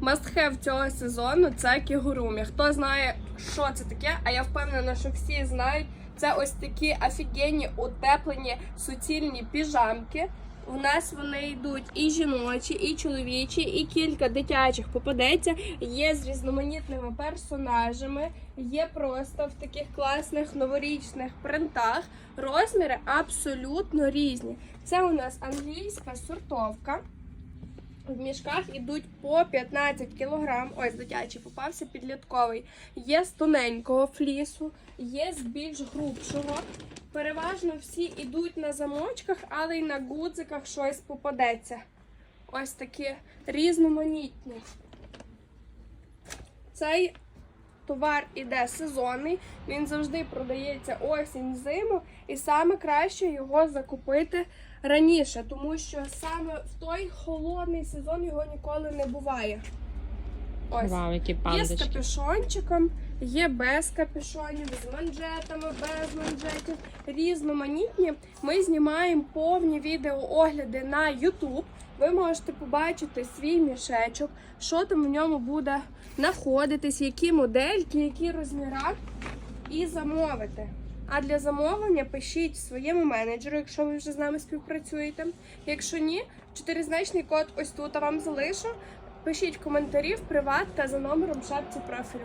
Must-have цього сезону це кігурумі. Хто знає, що це таке, а я впевнена, що всі знають. Це ось такі офігенні утеплені суцільні піжамки. У нас вони йдуть і жіночі, і чоловічі, і кілька дитячих попадеться. Є з різноманітними персонажами, є просто в таких класних новорічних принтах. Розміри абсолютно різні. Це у нас англійська сортовка. В мішках ідуть по 15 кг. Ось дитячий попався підлітковий. Є з тоненького флісу, є з більш грубшого. Переважно всі йдуть на замочках, але й на гудзиках щось попадеться. Ось такі різноманітні. Цей товар іде сезонний, він завжди продається осінь зиму, і саме краще його закупити раніше, тому що саме в той холодний сезон його ніколи не буває. Ось. Вау, які Є з капюшончиком, є без капюшонів, з манжетами, без манжетів, різноманітні. Ми знімаємо повні відеоогляди на YouTube. Ви можете побачити свій мішечок, що там в ньому буде знаходитись, які модельки, які розміри, і замовити. А для замовлення пишіть своєму менеджеру, якщо ви вже з нами співпрацюєте. Якщо ні, чотиризначний код ось тут я вам залишу. Пишіть коментарі в приват та за номером в шапці профілю.